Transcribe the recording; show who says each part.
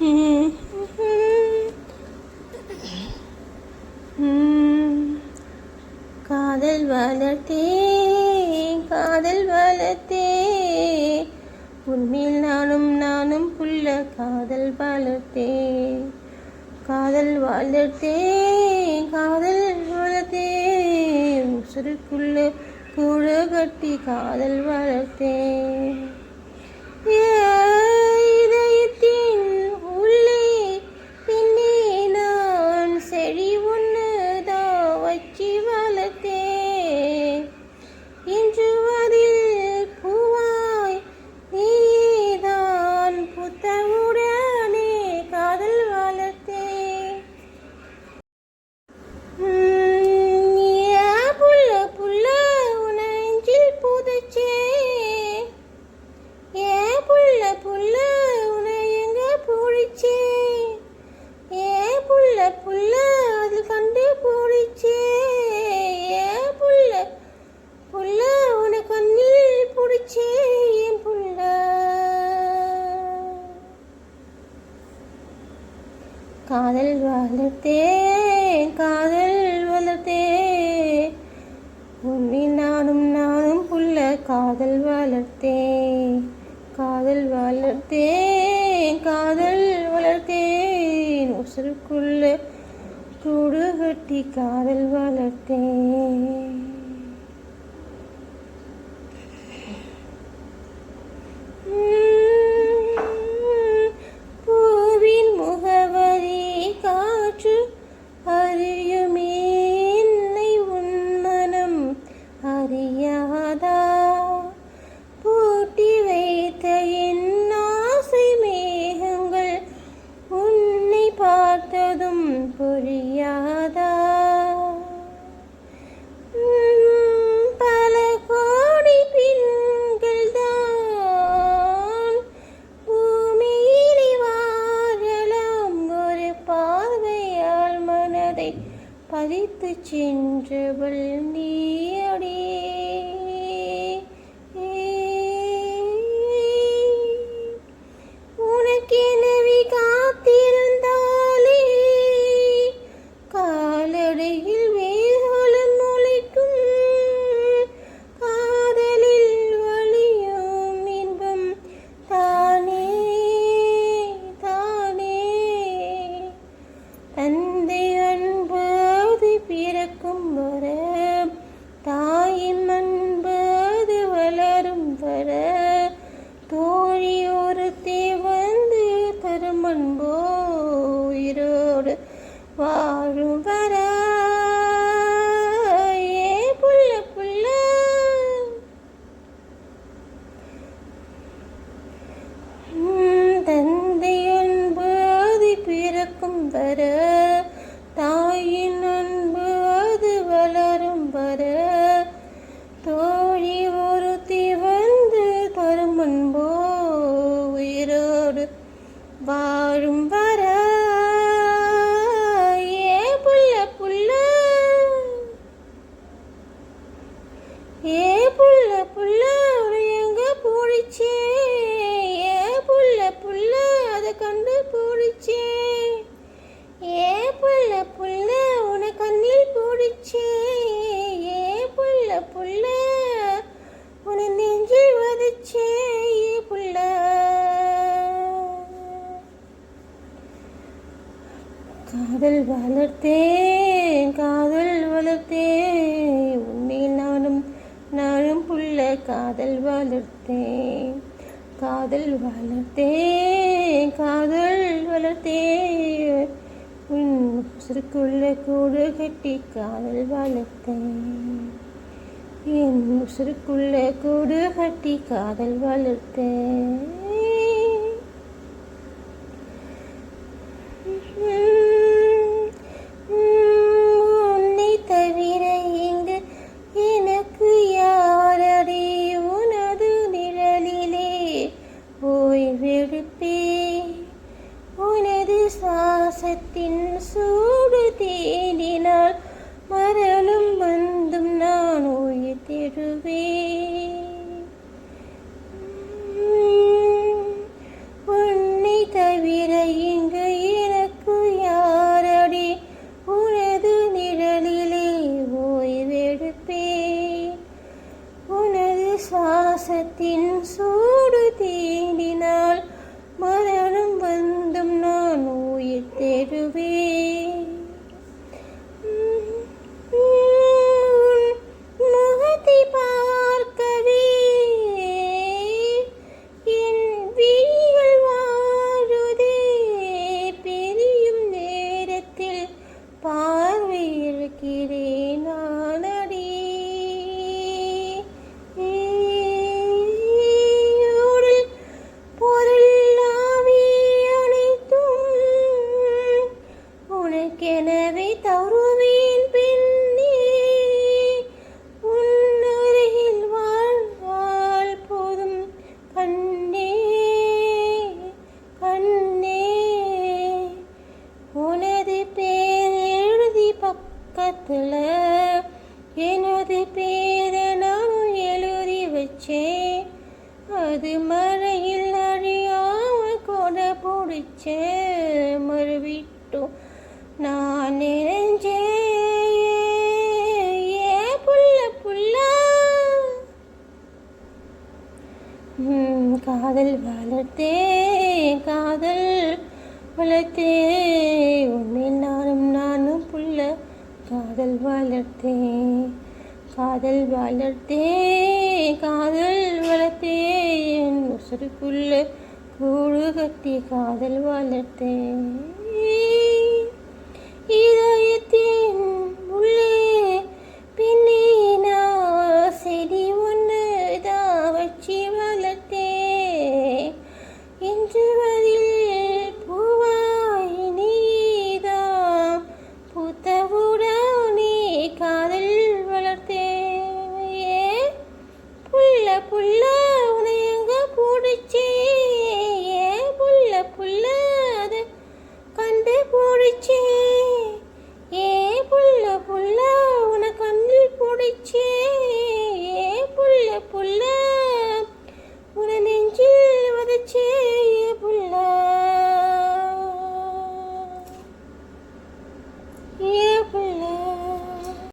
Speaker 1: காதல் வளர்த்தே காதல் வளர்த்தே. உன்மேல் நானும் நானும் புள்ள காதல் வளர்த்தே. காதல் வளர்த்தே காதல் வளர்த்தே. உசுருக்குள்ள கூட கட்டி காதல் வளர்த்தேன் காதல் வளர்த்தேன் காதல் வளர்த்தேன். உன்னை நானும் நானும் புள்ள காதல் வளர்த்தேன் காதல் வளர்த்தேன் காதல் வளர்த்தேன். உசுருக்குள்ள கூடு கட்டி காதல் வளர்த்தேன். செய்யாதா? பூட்டி வைத்த என் ஆசை மேகங்கள் உன்னை பார்த்ததும் புரியாதா? உம், பல கோடி அடியே புள்ள உன கண்ணில் பூடிச்சே ஏ புள்ள புள்ள உன நெஞ்சில் வதிச்சே ஏ புள்ள. காதல் வளர்த்தேன் காதல் வளர்த்தேன். உன்னை நானும் நானும் புள்ள காதல் வளர்த்தேன். காதல் வளர்த்தேன் காதல் வளர்த்தேன். உசுருக்குள்ள கூடு கட்டி காதல் வளர்த்தேன். என் உசுருக்குள்ள கூடு கட்டி காதல் வளர்த்தேன். சுவாசத்தின் சூடு தீ அது மறையில் அறியாம கொடை பிடிச்ச மறுவிட்டோம். நான் நினைஞ்சே புள்ள புள்ள? காதல் வளர்த்தே காதல் வளர்த்தே உன்னை நானும் நானும் புள்ள காதல் வளர்த்தே காதல் வளர்த்தே காதல் வளர்த்தே என் உசுருக்குள்ள கூடு கட்டி காதல் வளர்த்தே இதயத்தின் உள்ளே